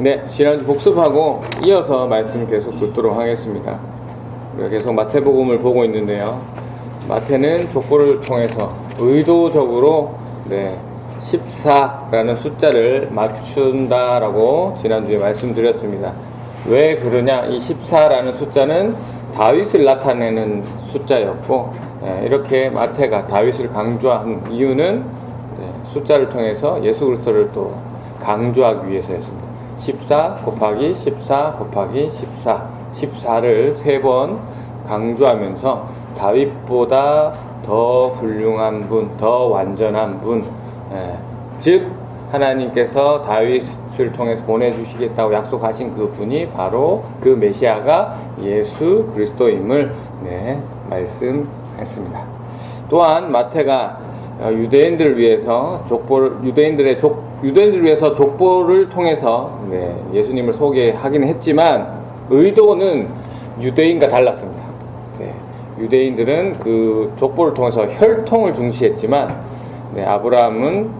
네, 지난주 복습하고 이어서 말씀 계속 듣도록 하겠습니다. 우리가 계속 마태복음을 보고 있는데요. 마태는 족보를 통해서 의도적으로 네, 14라는 숫자를 맞춘다라고 지난주에 말씀드렸습니다. 왜 그러냐? 이 14라는 숫자는 다윗을 나타내는 숫자였고 예, 이렇게 마태가 다윗을 강조한 이유는 네, 숫자를 통해서 예수 그리스도를 또 강조하기 위해서였습니다. 14 곱하기 14 곱하기 14 14를 세 번 강조하면서 다윗보다 더 훌륭한 분, 더 완전한 분, 예, 즉 하나님께서 다윗을 통해서 보내주시겠다고 약속하신 그 분이 바로 그 메시아가 예수 그리스도임을 네, 말씀했습니다. 또한 마태가 어, 유대인들을 위해서 족보를 유대인들의 족 유대인들을 위해서 족보를 통해서 네, 예수님을 소개하기는 했지만 의도는 유대인과 달랐습니다. 네, 유대인들은 그 족보를 통해서 혈통을 중시했지만 네, 아브라함은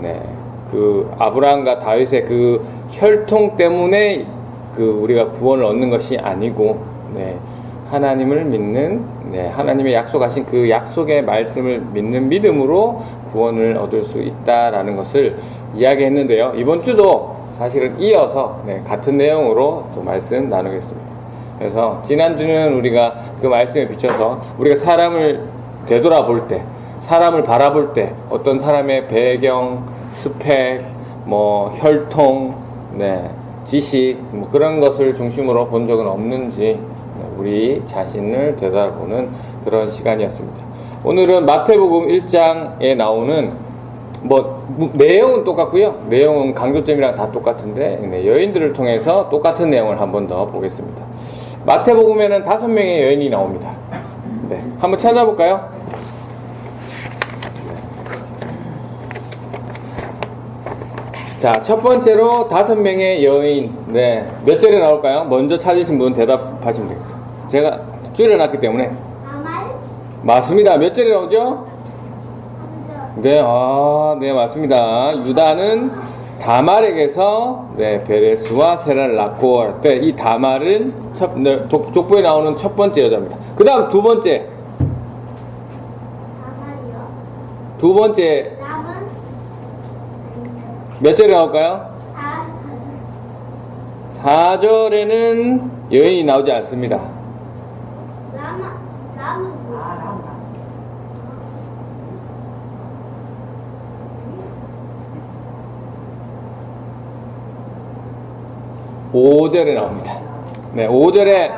네, 그 아브라함과 다윗의 그 혈통 때문에 그 우리가 구원을 얻는 것이 아니고 네, 하나님을 믿는 네, 하나님의 약속하신 그 약속의 말씀을 믿는 믿음으로 구원을 얻을 수 있다라는 것을 이야기했는데요. 이번 주도 사실은 이어서 네, 같은 내용으로 또 말씀 나누겠습니다. 그래서 지난주는 우리가 그 말씀에 비춰서 우리가 사람을 되돌아볼 때, 사람을 바라볼 때 어떤 사람의 배경, 스펙, 뭐 혈통, 네, 지식 뭐 그런 것을 중심으로 본 적은 없는지 네, 우리 자신을 되돌아보는 그런 시간이었습니다. 오늘은 마태복음 1장에 나오는 뭐 무- 내용은 똑같고요. 내용은 강조점이랑 다 똑같은데 네, 여인들을 통해서 똑같은 내용을 한 번 더 보겠습니다. 마태복음에는 다섯 명의 여인이 나옵니다. 네, 한번 찾아볼까요? 자, 첫 번째로 다섯 명의 여인. 네, 몇 절에 나올까요? 먼저 찾으신 분 대답하시면 됩니다. 제가 줄여놨기 때문에 맞습니다. 몇 절에 나오죠? 네, 아, 네, 맞습니다. 유다는 다말에게서 네, 베레스와 세라를 낳고 네, 이 다말은 첫, 네, 족- 족보에 나오는 첫 번째 여자입니다. 그 다음 두 번째, 두 번째 몇 절에 나올까요? 다 4절에는 여인이 나오지 않습니다. 남은 남은 뭐 오절에 나옵니다. 네, 오절에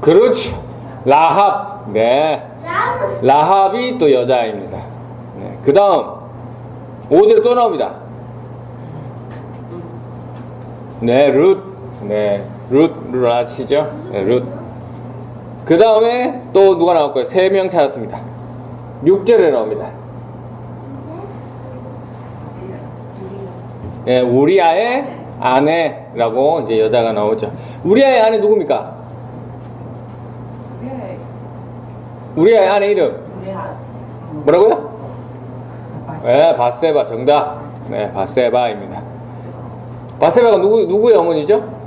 그렇죠. 라합. 네. 라합이 또 여자입니다. 네. 그 다음, 5절에 또 나옵니다. 네, 룻. 네, 룻, 룻 아시죠? 네, 룻. 그 다음에 또 누가 나올까요? 세 명 찾았습니다. 6절에 나옵니다. 네, 우리아의 아내라고 이제 여자가 나오죠. 우리아의 아내 누굽니까? 우리아의 아내 이름 뭐라고요? 네, 바세바 정답. 네, 바세바입니다. 바세바가 누구 누구의 어머니죠?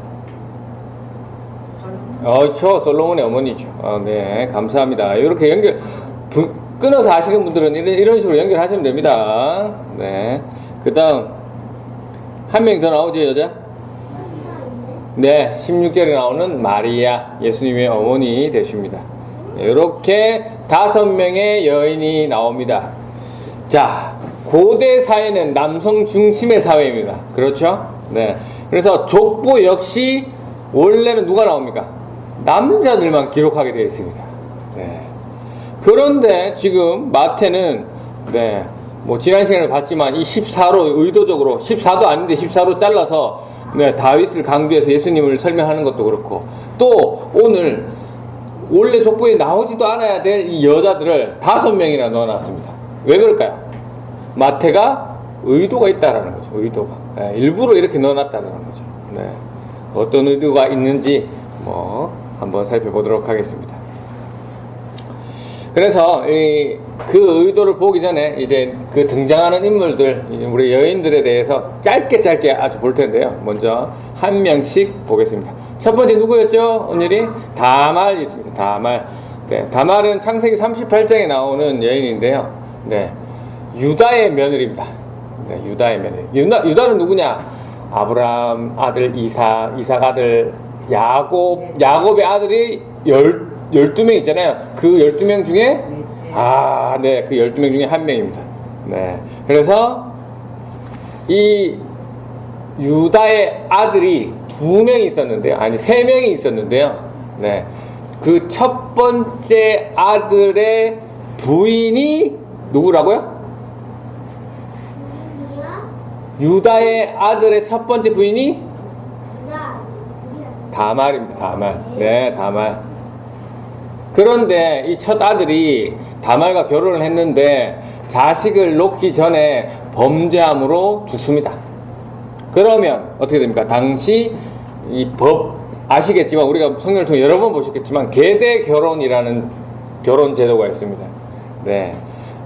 어, 저 솔로몬의 어머니죠. 어, 네, 감사합니다. 이렇게 연결 분- 끊어서 아시는 분들은 이런, 이런 식으로 연결하시면 됩니다. 네, 그다음 한 명 더 나오죠, 여자? 네, 16절에 나오는 마리아, 예수님의 어머니 되십니다. 이렇게 다섯 명의 여인이 나옵니다. 자, 고대 사회는 남성 중심의 사회입니다. 그렇죠? 네. 그래서 족보 역시 원래는 누가 나옵니까? 남자들만 기록하게 되어 있습니다. 네. 그런데 지금 마태는 네, 뭐 지난 시간에 봤지만 이 14로 의도적으로 14도 아닌데 14로 잘라서 네, 다윗을 강조해서 예수님을 설명하는 것도 그렇고 또 오늘 원래 족보에 나오지도 않아야 될 이 여자들을 다섯 명이나 넣어놨습니다. 왜 그럴까요? 마태가 의도가 있다라는 거죠. 의도가 예, 일부러 이렇게 넣어놨다는 거죠. 네. 어떤 의도가 있는지 뭐 한번 살펴보도록 하겠습니다. 그래서 이, 그 의도를 보기 전에 이제 그 등장하는 인물들 우리 여인들에 대해서 짧게 짧게 아주 볼 텐데요. 먼저 한 명씩 보겠습니다. 첫 번째 누구였죠? 오늘이 다말 있습니다. 다말. 네, 다말은 창세기 38장에 나오는 여인인데요. 네, 유다의 며느리입니다. 네, 유다의 며느리. 유다, 유다는 누구냐? 아브라함 아들 이사, 이삭 아들 야곱, 야곱의 아들이 열, 12명 있잖아요. 그 12명 중에, 아, 네, 그 12명 중에 한 명입니다. 네. 그래서 이 유다의 아들이 두 명이 있었는데요. 아니, 세 명이 있었는데요. 네. 그 첫 번째 아들의 부인이 누구라고요? 유다의 아들의 첫 번째 부인이. 다말입니다. 다말. 네, 다말. 그런데 이 첫 아들이 다말과 결혼을 했는데 자식을 놓기 전에 범죄함으로 죽습니다. 그러면 어떻게 됩니까? 당시 이 법 아시겠지만 우리가 성경을 통해 여러 번 보셨겠지만 계대 결혼이라는 결혼 제도가 있습니다. 네.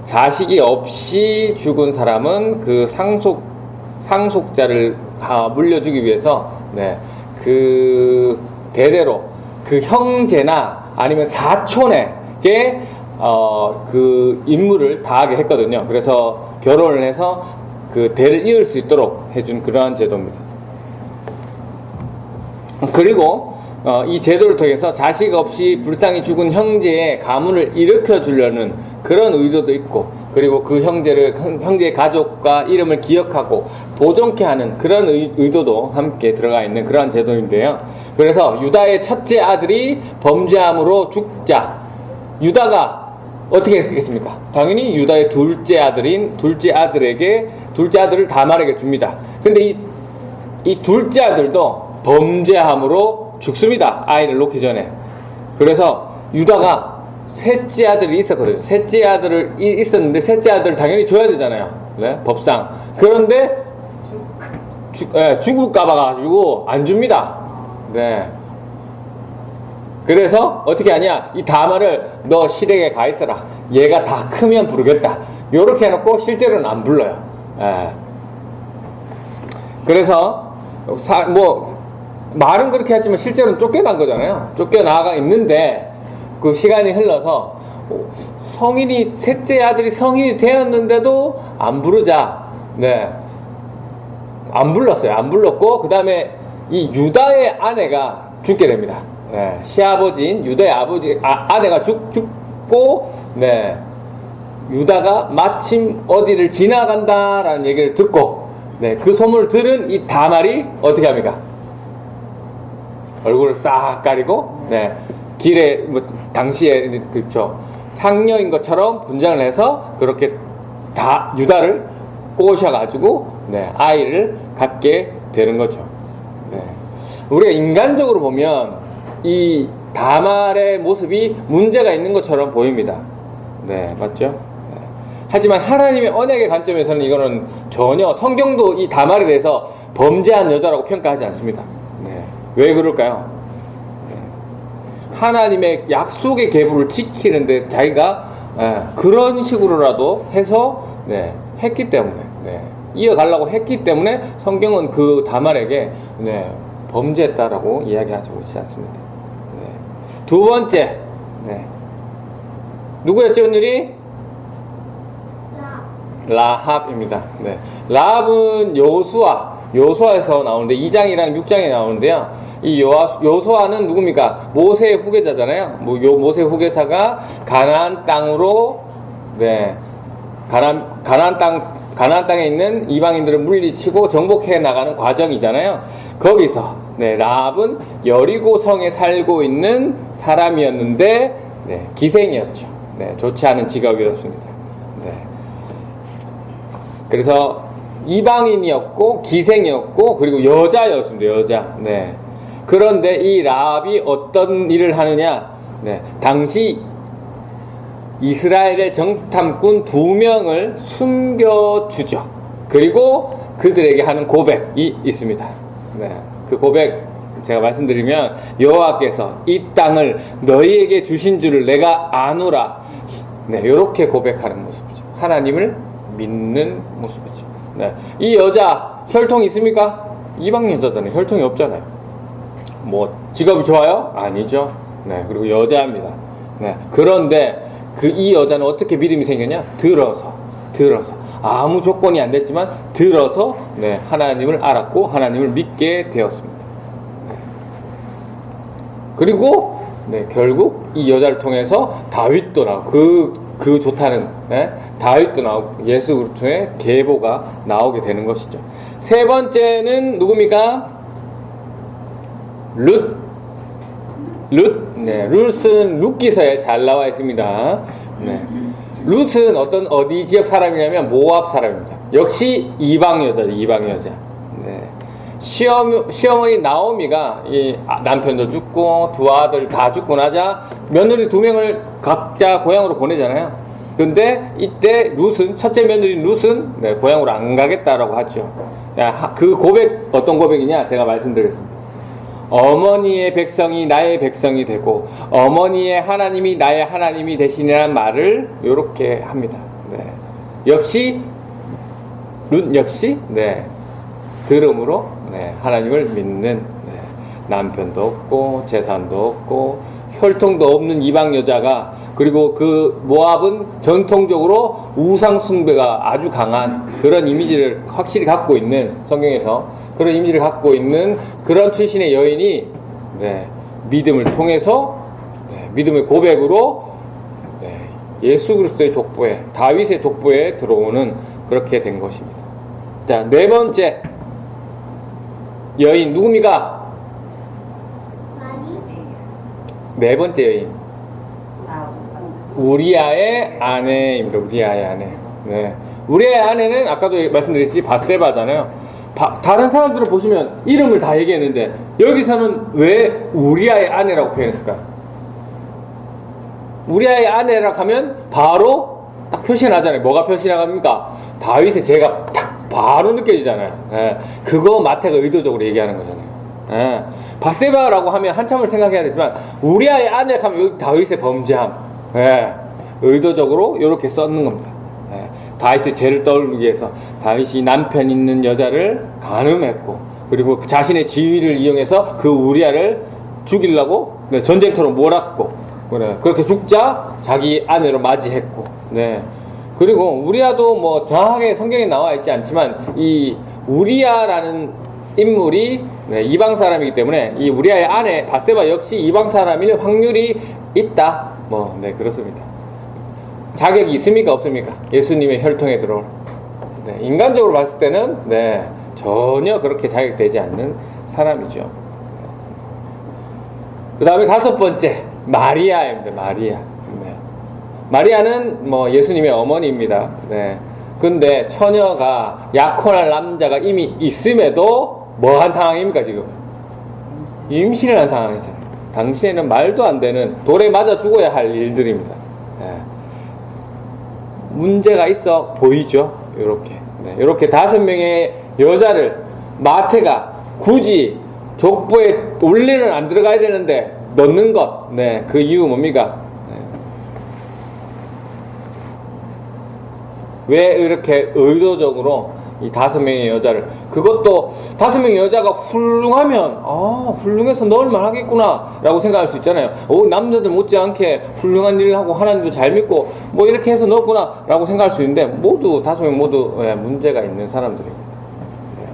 자식이 없이 죽은 사람은 그 상속 상속자를 다 물려주기 위해서 네. 그 대대로 그 형제나 아니면 사촌에게 어, 그 임무를 다하게 했거든요. 그래서 결혼을 해서 그 대를 이을 수 있도록 해준 그러한 제도입니다. 그리고 어, 이 제도를 통해서 자식 없이 불쌍히 죽은 형제의 가문을 일으켜 주려는 그런 의도도 있고 그리고 그 형제를 형- 형제의 가족과 이름을 기억하고 보존케 하는 그런 의, 의도도 함께 들어가 있는 그러한 제도인데요. 그래서 유다의 첫째 아들이 범죄함으로 죽자 유다가 어떻게 했겠습니까? 당연히 유다의 둘째 아들인 둘째 아들에게 둘째 아들을 다말에게 줍니다. 근데 이, 이 둘째 아들도 범죄함으로 죽습니다. 아이를 놓기 전에. 그래서 유다가 셋째 아들이 있었거든요. 셋째 아들을 이- 있었는데 셋째 아들을 당연히 줘야 되잖아요. 네? 법상. 그런데 죽, 예, 죽을까 봐 가지고 안 줍니다. 네. 그래서 어떻게 하냐? 이 다말을 너 시댁에 가 있어라. 얘가 다 크면 부르겠다. 요렇게 해놓고 실제로는 안 불러요. 예. 그래서 사, 뭐 말은 그렇게 하지만 실제로는 쫓겨난 거잖아요. 쫓겨나가 있는데 그 시간이 흘러서 성인이 셋째 아들이 성인이 되었는데도 안 부르자. 네. 안 불렀어요. 안 불렀고 그 다음에 이 유다의 아내가 죽게 됩니다. 네, 시아버지인 유다의 아버지 아, 아내가 죽, 죽고 네, 유다가 마침 어디를 지나간다라는 얘기를 듣고 네, 그 소문을 들은 이 다말이 어떻게 합니까? 얼굴을 싹 가리고 네, 길에 뭐 당시에 그렇죠 창녀인 것처럼 분장을 해서 그렇게 다 유다를 꼬셔가지고 네, 아이를 갖게 되는 거죠. 네. 우리가 인간적으로 보면 이 다말의 모습이 문제가 있는 것처럼 보입니다. 네, 맞죠? 네. 하지만 하나님의 언약의 관점에서는 이거는 전혀 성경도 이 다말에 대해서 범죄한 여자라고 평가하지 않습니다. 네. 왜 그럴까요? 네. 하나님의 약속의 계보를 지키는데 자기가 예, 그런 식으로라도 해서 네, 했기 때문에 네, 이어가려고 했기 때문에 성경은 그 다말에게 네, 범죄했다라고 이야기하고 있지 않습니다. 네. 두 번째 네. 누구였죠 오늘이? 자, 라합입니다. 네. 라합은 요수아, 요수아에서 나오는데 2장이랑 6장에 나오는데요. 이 요수아는 누굽니까? 모세의 후계자잖아요. 뭐 요 모세 후계자가 가나안 땅으로 네. 가나안 가나안 땅 가나안 땅에 있는 이방인들을 물리치고 정복해 나가는 과정이잖아요. 거기서 네, 라합은 여리고 성에 살고 있는 사람이었는데 네, 기생이었죠. 네, 좋지 않은 직업이었습니다. 네. 그래서 이방인이었고 기생이었고 그리고 여자였습니다. 여자. 네. 그런데 이 라합이 어떤 일을 하느냐? 네. 당시 이스라엘의 정탐꾼 두 명을 숨겨주죠. 그리고 그들에게 하는 고백이 있습니다. 네. 그 고백 제가 말씀드리면 여호와께서 이 땅을 너희에게 주신 줄을 내가 아노라. 네, 이렇게 고백하는 모습이죠. 하나님을 믿는 모습이죠. 네. 이 여자 혈통 있습니까? 이방 여자잖아요. 혈통이 없잖아요. 뭐 직업이 좋아요? 아니죠. 네, 그리고 여자입니다. 네, 그런데 그 이 여자는 어떻게 믿음이 생겼냐? 들어서, 들어서 아무 조건이 안 됐지만 들어서 네, 하나님을 알았고 하나님을 믿게 되었습니다. 네. 그리고 네, 결국 이 여자를 통해서 다윗도 나오고 그, 그 좋다는 네, 다윗도 나오고 예수 그리스도의 계보가 나오게 되는 것이죠. 세 번째는 누굽니까? 룻. 룻. 네, 룻은 룻기서에 잘 나와 있습니다. 네. 룻은 어떤 어디 지역 사람이냐면 모압 사람입니다. 역시 이방 여자죠, 이방 여자. 네. 시어머, 시어머니 나오미가 이 아- 남편도 죽고 두 아들 다 죽고 나자 며느리 두 명을 각자 고향으로 보내잖아요. 근데 이때 룻은 첫째 며느리 룻은 네, 고향으로 안 가겠다라고 하죠. 야, 하- 그 고백 어떤 고백이냐 제가 말씀드리겠습니다. 어머니의 백성이 나의 백성이 되고 어머니의 하나님이 나의 하나님이 되시라는 말을 이렇게 합니다. 네. 역시 룻 역시 네. 들음으로 네, 하나님을 믿는 네, 남편도 없고 재산도 없고 혈통도 없는 이방 여자가 그리고 그 모압은 전통적으로 우상 숭배가 아주 강한 그런 이미지를 확실히 갖고 있는 성경에서 그런 이미지를 갖고 있는 그런 출신의 여인이 네, 믿음을 통해서 네, 믿음의 고백으로 네, 예수 그리스도의 족보에 다윗의 족보에 들어오는 그렇게 된 것입니다. 자, 네 번째 여인 누굽니까? 네 번째 여인 아, 우리아의 아내입니다. 우리아의 아내. 네. 우리아의 아내는 아까도 말씀드렸지 바세바잖아요. 바- 다른 사람들을 보시면 이름을 다 얘기했는데 여기서는 왜 우리아의 아내라고 표현했을까요? 우리아의 아내라 하면 바로 딱 표시가 나잖아요. 뭐가 표시가 나갑니까? 다윗의 죄가 딱 바로 느껴지잖아요. 예. 그거 마태가 의도적으로 얘기하는 거잖아요. 예. 바세바라고 하면 한참을 생각해야 되지만 우리아의 아내라 하면 여기 다윗의 범죄함. 예. 의도적으로 이렇게 썼는 겁니다. 예. 다윗의 죄를 떠올리기 위해서 다윗이 남편 있는 여자를 간음했고 그리고 그 자신의 지위를 이용해서 그 우리아를 죽이려고 네, 전쟁터로 몰았고 그래 그렇게 죽자 자기 아내로 맞이했고 네. 그리고 우리아도 뭐 정확하게 성경에 나와 있지 않지만 이 우리아라는 인물이 네, 이방 사람이기 때문에 이 우리아의 아내 바세바 역시 이방 사람일 확률이 있다. 뭐 네 그렇습니다. 자격이 있습니까? 없습니까? 예수님의 혈통에 들어올 네, 인간적으로 봤을 때는 네, 전혀 그렇게 자격되지 않는 사람이죠. 그 다음에 다섯 번째 마리아입니다. 마리아. 네. 마리아는 뭐 예수님의 어머니입니다. 네. 근데 처녀가 약혼할 남자가 이미 있음에도 뭐 한 상황입니까 지금? 임신을 한 상황이잖아요. 당시에는 말도 안 되는 돌에 맞아 죽어야 할 일들입니다. 네. 문제가 있어 보이죠. 이렇게 네, 이렇게 다섯 명의 여자를 마태가 굳이 족보에 올리는 안 들어가야 되는데 넣는 것, 네, 그 이유 뭡니까? 네. 왜 이렇게 의도적으로 이 다섯 명의 여자를 그것도 다섯 명의 여자가 훌륭하면 아 훌륭해서 넣을만 하겠구나라고 생각할 수 있잖아요. 오 남자들 못지않게 훌륭한 일을 하고 하나님도 잘 믿고 뭐 이렇게 해서 넣었구나라고 생각할 수 있는데 모두 다섯 명 모두 예, 문제가 있는 사람들입니다. 네.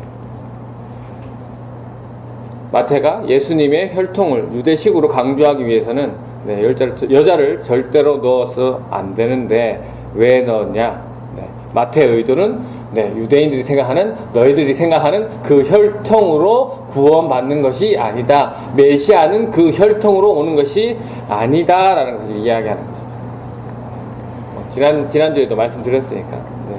마태가 예수님의 혈통을 유대식으로 강조하기 위해서는 네, 여자를, 여자를 절대로 넣어서 안 되는데 왜 넣었냐? 네, 마태의 의도는 네, 유대인들이 생각하는 너희들이 생각하는 그 혈통으로 구원받는 것이 아니다. 메시아는 그 혈통으로 오는 것이 아니다라는 것을 이야기하는 것이죠. 뭐 지난 지난주에도 말씀드렸으니까. 네.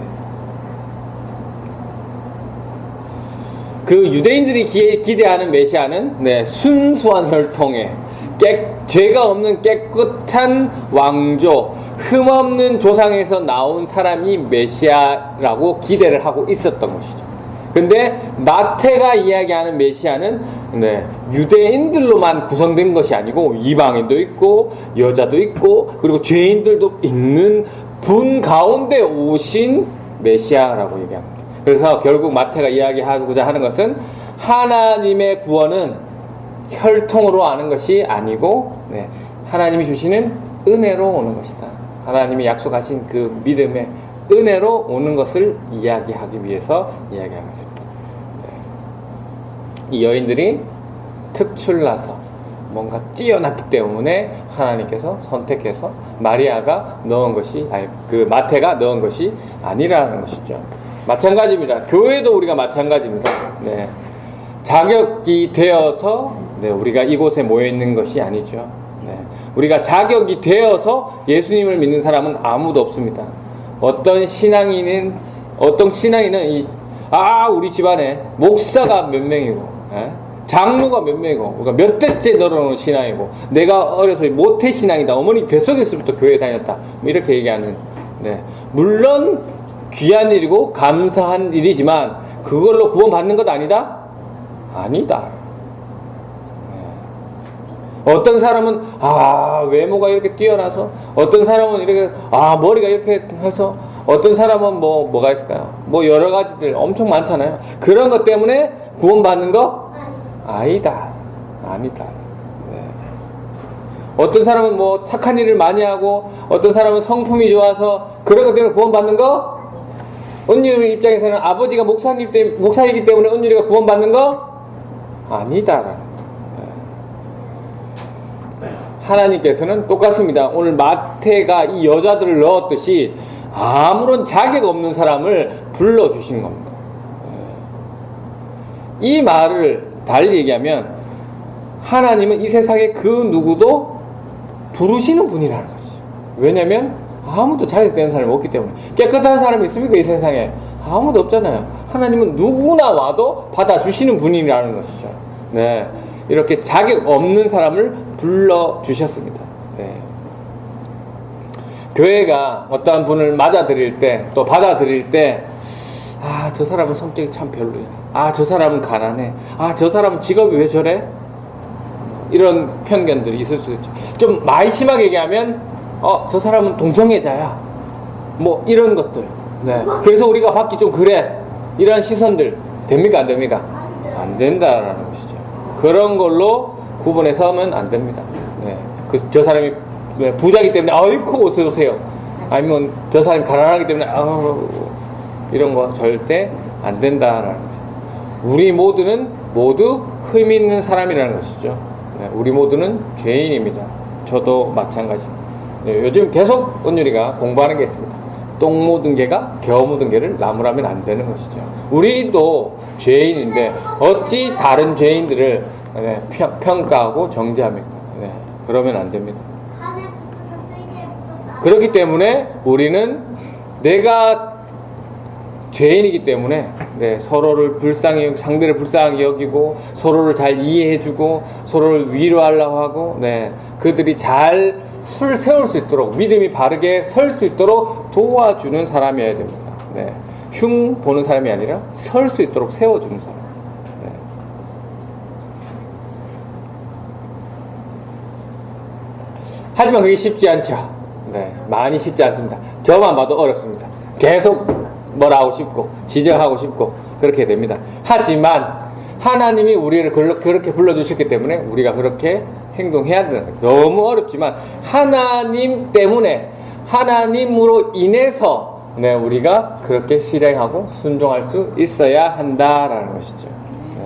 그 유대인들이 기, 기대하는 메시아는 네, 순수한 혈통에 깨, 죄가 없는 깨끗한 왕조, 흠없는 조상에서 나온 사람이 메시아라고 기대를 하고 있었던 것이죠. 근데 마태가 이야기하는 메시아는 네, 유대인들로만 구성된 것이 아니고 이방인도 있고 여자도 있고 그리고 죄인들도 있는 분 가운데 오신 메시아라고 얘기합니다. 그래서 결국 마태가 이야기하고자 하는 것은 하나님의 구원은 혈통으로 아는 것이 아니고 네, 하나님이 주시는 은혜로 오는 것이다. 하나님이 약속하신 그 믿음의 은혜로 오는 것을 이야기하기 위해서 이야기하고 있습니다. 네. 이 여인들이 특출나서 뭔가 뛰어났기 때문에 하나님께서 선택해서 마리아가 넣은 것이 아니 그 마태가 넣은 것이 아니라는 것이죠. 마찬가지입니다. 교회도 우리가 마찬가지입니다. 네. 자격이 되어서 네, 우리가 이곳에 모여 있는 것이 아니죠. 네. 우리가 자격이 되어서 예수님을 믿는 사람은 아무도 없습니다. 어떤 신앙인은 어떤 신앙인은 이, 아 우리 집안에 목사가 몇 명이고 예? 장로가 몇 명이고 우리가 몇 대째 늘어놓은 신앙이고 내가 어려서 모태 신앙이다 어머니 뱃속에 있을부터 교회 다녔다 뭐 이렇게 얘기하는 네. 물론 귀한 일이고 감사한 일이지만 그걸로 구원 받는 것 아니다 아니다 네. 어떤 사람은 아 외모가 이렇게 뛰어나서 어떤 사람은 이렇게 아 머리가 이렇게 해서 어떤 사람은 뭐 뭐가 있을까요? 뭐 여러 가지들 엄청 많잖아요. 그런 것 때문에 구원받는 거 아니다. 아니다. 네. 어떤 사람은 뭐 착한 일을 많이 하고 어떤 사람은 성품이 좋아서 그런 것 때문에 구원받는 거 은율이 입장에서는 아버지가 목사님 때 목사이기 때문에 은율이가 구원받는 거 아니다. 하나님께서는 똑같습니다. 오늘 마태가 이 여자들을 넣었듯이 아무런 자격 없는 사람을 불러주신 겁니다. 이 말을 달리 얘기하면 하나님은 이 세상에 그 누구도 부르시는 분이라는 것이죠. 왜냐하면 아무도 자격되는 사람이 없기 때문에 깨끗한 사람이 있습니까 이 세상에 아무도 없잖아요. 하나님은 누구나 와도 받아주시는 분이라는 것이죠. 네, 이렇게 자격 없는 사람을 불러 주셨습니다. 네. 교회가 어떠한 분을 맞아들일 때 또 받아들일 때 아, 저 사람은 성격이 참 별로야. 아, 저 사람은 가난해. 아, 저 사람은 직업이 왜 저래? 이런 편견들이 있을 수 있죠. 좀 많이 심하게 얘기하면, 어, 저 사람은 동성애자야. 뭐, 이런 것들. 네. 그래서 우리가 받기 좀 그래. 이런 시선들. 됩니까? 안 됩니까? 안 된다라는 것이죠. 그런 걸로 구분해 서면 안 됩니다. 네. 그, 저 사람이 네, 부자기 때문에, 아이고, 어서 오세요. 아니면 저 사람이 가난하기 때문에, 아우, 이런 거 절대 안 된다라는 거죠. 우리 모두는 모두 흠 있는 사람이라는 것이죠. 네, 우리 모두는 죄인입니다. 저도 마찬가지입니다. 네, 요즘 계속 은율이가 공부하는 게 있습니다. 똥 묻은 개가 겨 묻은 개를 나무라면 안 되는 것이죠. 우리도 죄인인데 어찌 다른 죄인들을 네, 평, 평가하고 정죄합니까? 네, 그러면 안 됩니다. 그렇기 때문에 우리는 내가 죄인이기 때문에 네, 서로를 불쌍히 상대를 불쌍하게 여기고 서로를 잘 이해해주고 서로를 위로하려고 하고 네, 그들이 잘 술 세울 수 있도록 믿음이 바르게 설 수 있도록 도와주는 사람이어야 됩니다. 네, 흉 보는 사람이 아니라 설 수 있도록 세워주는 사람. 네. 하지만 그게 쉽지 않죠. 네, 많이 쉽지 않습니다. 저만 봐도 어렵습니다. 계속 뭐라 하고 싶고 지적하고 싶고 그렇게 됩니다. 하지만 하나님이 우리를 그렇게 불러주셨기 때문에 우리가 그렇게 행동해야 거예요. 너무 어렵지만 하나님 때문에 하나님으로 인해서 네, 우리가 그렇게 실행하고 순종할 수 있어야 한다라는 것이죠. 네.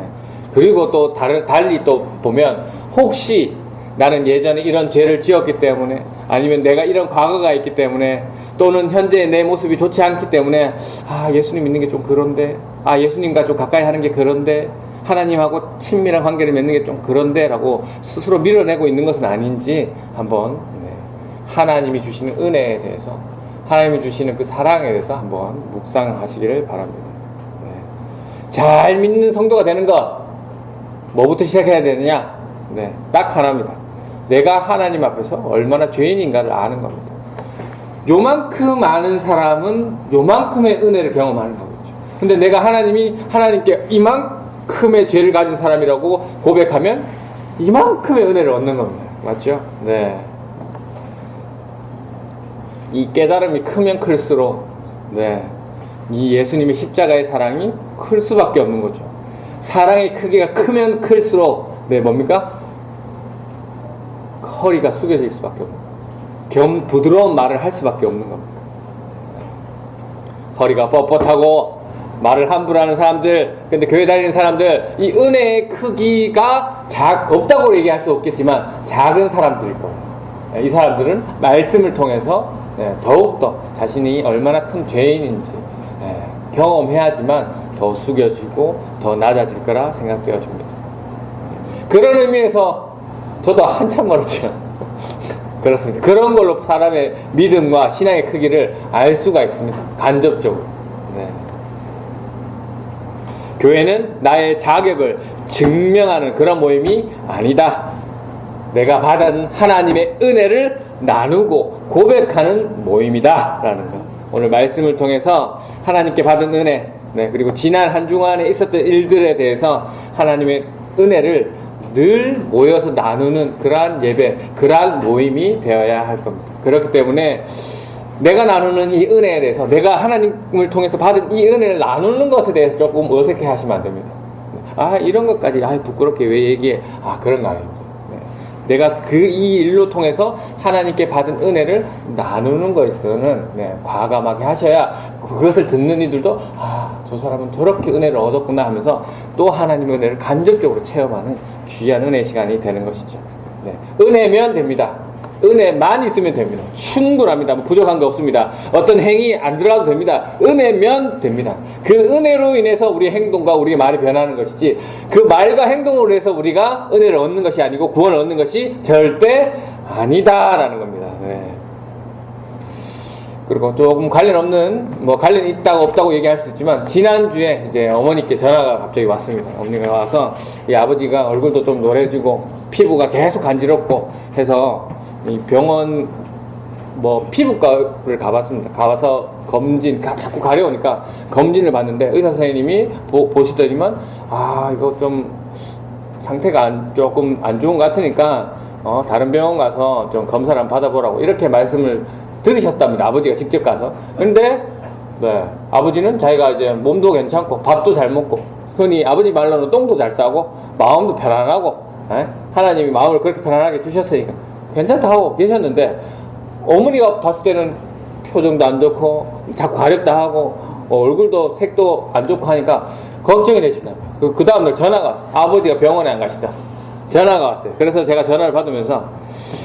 그리고 또 다른 달리 또 보면 혹시 나는 예전에 이런 죄를 지었기 때문에 아니면 내가 이런 과거가 있기 때문에 또는 현재 내 모습이 좋지 않기 때문에 아 예수님 믿는 게 좀 그런데 아 예수님과 좀 가까이 하는 게 그런데 하나님하고 친밀한 관계를 맺는 게 좀 그런데라고 스스로 밀어내고 있는 것은 아닌지 한번 네, 하나님이 주시는 은혜에 대해서 하나님이 주시는 그 사랑에 대해서 한번 묵상하시기를 바랍니다. 네. 잘 믿는 성도가 되는 것 뭐부터 시작해야 되느냐? 네, 딱 하나입니다. 내가 하나님 앞에서 얼마나 죄인인가를 아는 겁니다. 요만큼 아는 사람은 요만큼의 은혜를 경험하는 거겠죠. 근데 내가 하나님이 하나님께 이만큼 의 죄를 가진 사람이라고 고백하면 이만큼의 은혜를 얻는 겁니다. 맞죠? 네. 이 깨달음이 크면 클수록 네. 이 예수님의 십자가의 사랑이 클 수밖에 없는 거죠. 사랑의 크기가 크면 클수록 네 뭡니까? 허리가 숙여질 수밖에 없는 겸 부드러운 말을 할 수밖에 없는 겁니다. 허리가 뻣뻣하고 말을 함부로 하는 사람들, 근데 교회 다니는 사람들, 이 은혜의 크기가 작, 없다고 얘기할 수 없겠지만 작은 사람들일 거예요. 이 사람들은 말씀을 통해서 네, 더욱더 자신이 얼마나 큰 죄인인지 네, 경험해야지만 더 숙여지고 더 낮아질 거라 생각되어 줍니다. 그런 의미에서 저도 한참 멀었죠. 그렇습니다. 그런 걸로 사람의 믿음과 신앙의 크기를 알 수가 있습니다. 간접적으로. 네. 교회는 나의 자격을 증명하는 그런 모임이 아니다. 내가 받은 하나님의 은혜를 나누고 고백하는 모임이다. 라는 거. 오늘 말씀을 통해서 하나님께 받은 은혜, 네, 그리고 지난 한 주간에 있었던 일들에 대해서 하나님의 은혜를 늘 모여서 나누는 그러한 예배, 그러한 모임이 되어야 할 겁니다. 그렇기 때문에 내가 나누는 이 은혜에 대해서 내가 하나님을 통해서 받은 이 은혜를 나누는 것에 대해서 조금 어색해 하시면 안 됩니다. 아, 이런 것까지, 아, 부끄럽게 왜 얘기해? 아, 그런 거 아닙니다. 네. 내가 그 이 일로 통해서 하나님께 받은 은혜를 나누는 것에서는 네, 과감하게 하셔야 그것을 듣는 이들도 아, 저 사람은 저렇게 은혜를 얻었구나 하면서 또 하나님의 은혜를 간접적으로 체험하는 귀한 은혜 시간이 되는 것이죠. 네. 은혜면 됩니다. 은혜만 있으면 됩니다. 충분합니다. 뭐 부족한 거 없습니다. 어떤 행위 안 들어가도 됩니다. 은혜면 됩니다. 그 은혜로 인해서 우리의 행동과 우리의 말이 변하는 것이지 그 말과 행동으로 해서 우리가 은혜를 얻는 것이 아니고 구원을 얻는 것이 절대 아니다라는 겁니다. 네. 그리고 조금 관련 없는 뭐 관련 있다고 없다고 얘기할 수 있지만 지난주에 이제 어머니께 전화가 갑자기 왔습니다. 어머니가 와서 이 아버지가 얼굴도 좀 노래지고 피부가 계속 간지럽고 해서 이 병원 뭐 피부과를 가봤습니다. 가봐서 검진 가- 자꾸 가려우니까 검진을 받는데 의사 선생님이 보, 보시더니만 아 이거 좀 상태가 안, 조금 안 좋은 것 같으니까 어, 다른 병원 가서 좀 검사를 한번 받아보라고 이렇게 말씀을 들으셨답니다. 아버지가 직접 가서. 근데 네, 아버지는 자기가 이제 몸도 괜찮고 밥도 잘 먹고 흔히 아버지 말로는 똥도 잘 싸고 마음도 편안하고 에? 하나님이 마음을 그렇게 편안하게 주셨으니까 괜찮다 하고 계셨는데 어머니가 봤을 때는 표정도 안 좋고 자꾸 가렵다 하고 어, 얼굴도 색도 안 좋고 하니까 걱정이 되시더라고요. 그, 그 다음날 전화가 왔어요. 아버지가 병원에 안 가신다. 전화가 왔어요. 그래서 제가 전화를 받으면서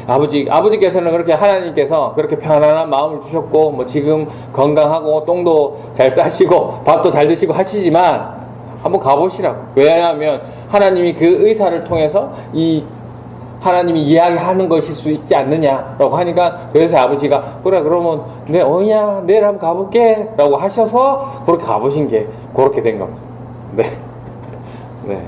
아버지, 아버지께서는 그렇게 하나님께서 그렇게 편안한 마음을 주셨고, 뭐 지금 건강하고 똥도 잘 싸시고, 밥도 잘 드시고 하시지만, 한번 가보시라고. 왜냐하면 하나님이 그 의사를 통해서 이 하나님이 이야기하는 것일 수 있지 않느냐라고 하니까 그래서 아버지가 그래 그러면 내 어냐 내일 한번 가볼게 라고 하셔서 그렇게 가보신 게 그렇게 된 겁니다. 네. 네.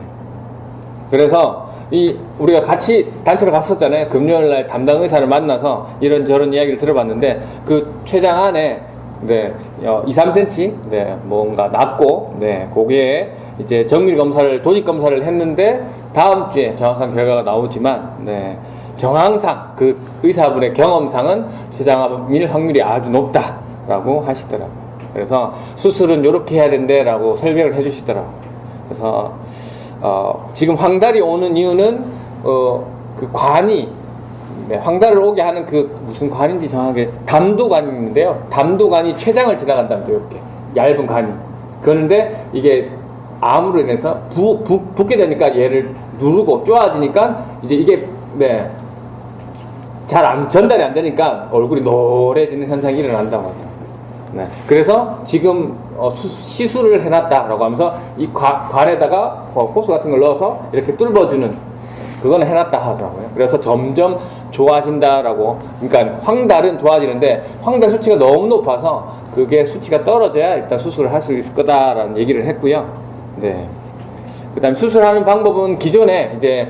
그래서 이 우리가 같이 단체로 갔었잖아요. 금요일 날 담당 의사를 만나서 이런 저런 이야기를 들어봤는데 그 췌장 안에 네, 어, 2, 3cm 네, 뭔가 났고 네, 거기에 이제 정밀 검사를 조직 검사를 했는데 다음 주에 정확한 결과가 나오지만 네, 정황상 그 의사분의 경험상은 췌장암일 확률이 아주 높다라고 하시더라고요. 그래서 수술은 이렇게 해야 된대라고 설명을 해주시더라고요. 그래서 어, 지금 황달이 오는 이유는 어, 그 관이 네, 황달을 오게 하는 그 무슨 관인지 정확하게 담도관이 있는데요. 담도관이 췌장을 지나간답니다. 이렇게 얇은 관이. 그런데 이게 암으로 인해서 부, 부, 붓게 되니까 얘를 누르고 쪼아지니까 이제 이게 네, 잘 안, 전달이 안 되니까 얼굴이 노래지는 현상이 일어난다고 하죠. 네. 그래서 지금 어, 수- 시술을 해놨다라고 하면서 이 관, 관에다가 어, 호수 같은 걸 넣어서 이렇게 뚫어주는 그거는 해놨다 하더라고요. 그래서 점점 좋아진다라고. 그러니까 황달은 좋아지는데 황달 수치가 너무 높아서 그게 수치가 떨어져야 일단 수술을 할 수 있을 거다라는 얘기를 했고요. 네. 그다음 에 수술하는 방법은 기존에 이제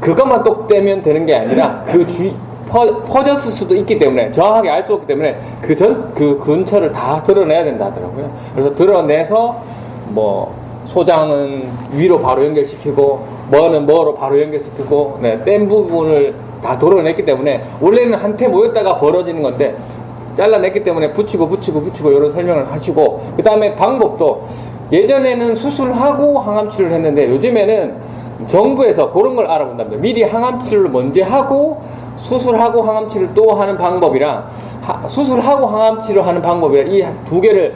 그것만 똑 떼면 되는 게 아니라 그 주, 퍼, 퍼졌을 수도 있기 때문에 정확하게 알 수 없기 때문에 그 전 그 근처를 다 드러내야 된다 하더라고요. 그래서 드러내서 뭐 소장은 위로 바로 연결시키고 뭐는 뭐로 바로 연결시키고 네, 뗀 부분을 다 도려냈기 때문에 원래는 한테 모였다가 벌어지는 건데 잘라냈기 때문에 붙이고 붙이고 붙이고 이런 설명을 하시고 그 다음에 방법도 예전에는 수술하고 항암 치료를 했는데 요즘에는 정부에서 그런 걸 알아본답니다. 미리 항암 치료를 먼저 하고 수술하고 항암 치료를 또 하는 방법이랑 하- 수술하고 항암 치료하는 방법이랑 이 두 개를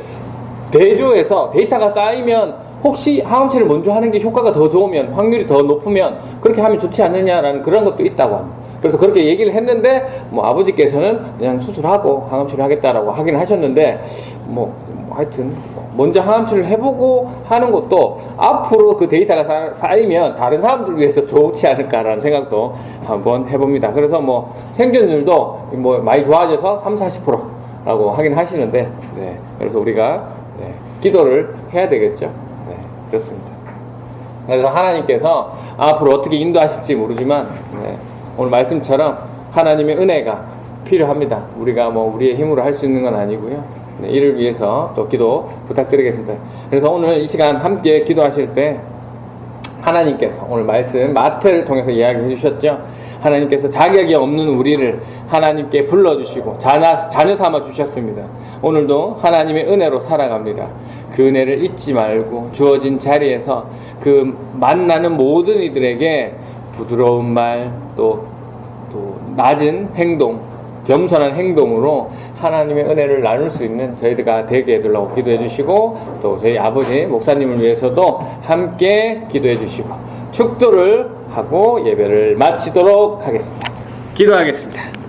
대조해서 데이터가 쌓이면 혹시 항암치를 먼저 하는 게 효과가 더 좋으면 확률이 더 높으면 그렇게 하면 좋지 않느냐라는 그런 것도 있다고 합니다. 그래서 그렇게 얘기를 했는데 뭐 아버지께서는 그냥 수술하고 항암치료 하겠다라고 하긴 하셨는데 뭐, 뭐 하여튼 먼저 항암치료를 해보고 하는 것도 앞으로 그 데이터가 쌓- 쌓이면 다른 사람들 위해서 좋지 않을까라는 생각도 한번 해봅니다. 그래서 뭐 생존율도 뭐 많이 좋아져서 3, 40%라고 하긴 하시는데 네. 그래서 우리가 네, 기도를 해야 되겠죠. 네, 그렇습니다. 그래서 하나님께서 앞으로 어떻게 인도하실지 모르지만 네, 오늘 말씀처럼 하나님의 은혜가 필요합니다. 우리가 뭐 우리의 힘으로 할 수 있는 건 아니고요. 네, 이를 위해서 또 기도 부탁드리겠습니다. 그래서 오늘 이 시간 함께 기도하실 때 하나님께서 오늘 말씀 마태를 통해서 이야기해 주셨죠. 하나님께서 자격이 없는 우리를 하나님께 불러주시고 자녀, 자녀 삼아 주셨습니다. 오늘도 하나님의 은혜로 살아갑니다. 그 은혜를 잊지 말고 주어진 자리에서 그 만나는 모든 이들에게 부드러운 말, 또, 또 낮은 행동, 겸손한 행동으로 하나님의 은혜를 나눌 수 있는 저희들과 되게 해달라고 기도해 주시고 또 저희 아버지 목사님을 위해서도 함께 기도해 주시고 축도를 하고 예배를 마치도록 하겠습니다. 기도하겠습니다.